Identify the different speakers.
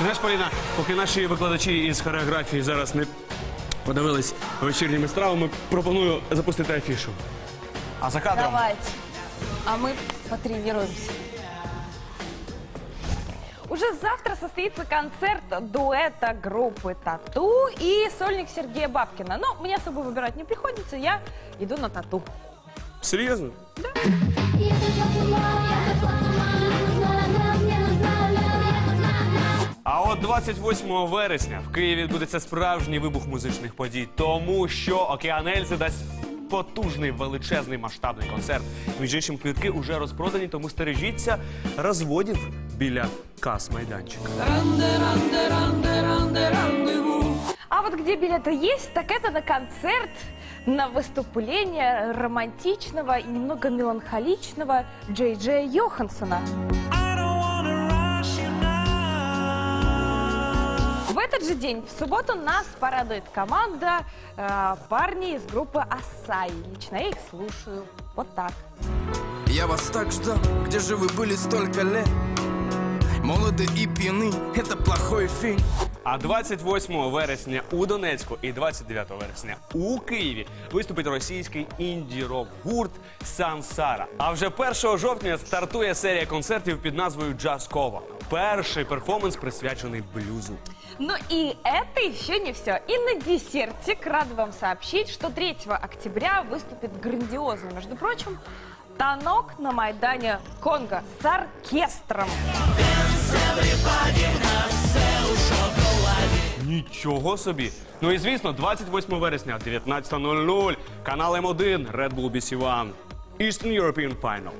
Speaker 1: Знаєш, Поліна, поки наші викладачі із хореографії зараз не подивились вечірніми стравами, пропоную запустити афішу. А за кадром
Speaker 2: Давайте. А мы потренируемся. Уже завтра состоится концерт дуэта группы Тату и сольник Сергея Бабкина. Но мне особо выбирать не приходится, я иду на Тату.
Speaker 1: серйозно?
Speaker 3: Я зашла с ума, я зашла с она.
Speaker 1: А от 28 вересня в Києві відбудеться справжній вибух музичних подій, тому що Океан Ельзи дасть потужний величезний масштабний концерт. Між іншим, квитки вже розпродані, тому стережіться розводів біля кас майданчика.
Speaker 2: А вот где билеты есть, так это на концерт, на выступление романтичного и немного меланхоличного Джей Джея Йоханссона. Этот же день, в субботу, нас порадует команда э, парней из группы Асай. Лично я их слушаю. Вот так.
Speaker 4: Я вас так ждал, где же вы были столько лет? Молоды и пьяны, это плохой фильм
Speaker 1: А 28 вересня у Донецьку і 29 вересня у Києві виступить російський інді-рок гурт Сансара. А вже 1 жовтня стартує серія концертів під назвою Джаз Кова. Перший перформанс присвячений блюзу.
Speaker 2: Ну и это еще не все. И на десертик рад вам сообщить, что 3 октября выступит грандиозно, между прочим, танок на Майдане Конго с оркестром.
Speaker 1: Нічого собі. Ну і звісно, 28 вересня, 19.00, канал М1, Red Bull BC One, Eastern European Final.